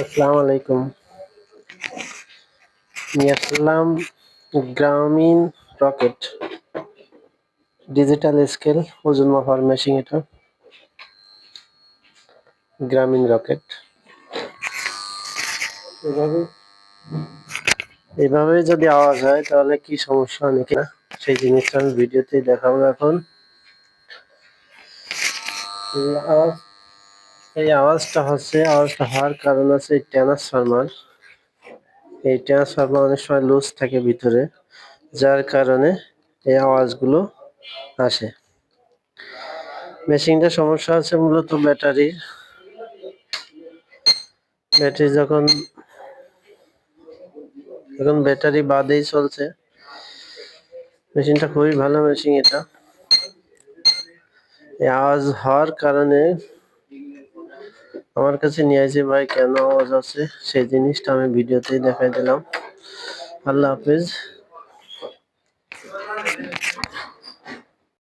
আসসালামু আলাইকুম। নিয়ে গ্রামীণ রকেট ডিজিটাল স্কেল ওজন মাপার মেশিন এটা। গ্রামীণ রকেট। এভাবে এভাবে যদি আওয়াজ হয় তাহলে কি সমস্যা হয় নাকি না? সেই জিনিসটা আমি ভিডিওতে দেখাবো এখন। আওয়াজ এই আওয়াজটা হচ্ছে আওয়াজটা হওয়ার কারণ আছে এই ট্রান্সফরমার এই ট্রান্সফরমার অনেক সময় লুজ থাকে ভিতরে, যার কারণে এই আওয়াজগুলো আসে। মেশিনটা সমস্যা আছে মূলত ব্যাটারির ব্যাটারি যখন এখন ব্যাটারি বাদেই চলছে মেশিনটা খুবই ভালো মেশিন এটা। এই আওয়াজ হওয়ার কারণে আমার কাছে নিয়ে আসি ভাই, কেন আওয়াজ আছে সেই জিনিসটা আমি ভিডিওতেই দেখাই দিলাম। আল্লাহ হাফেজ।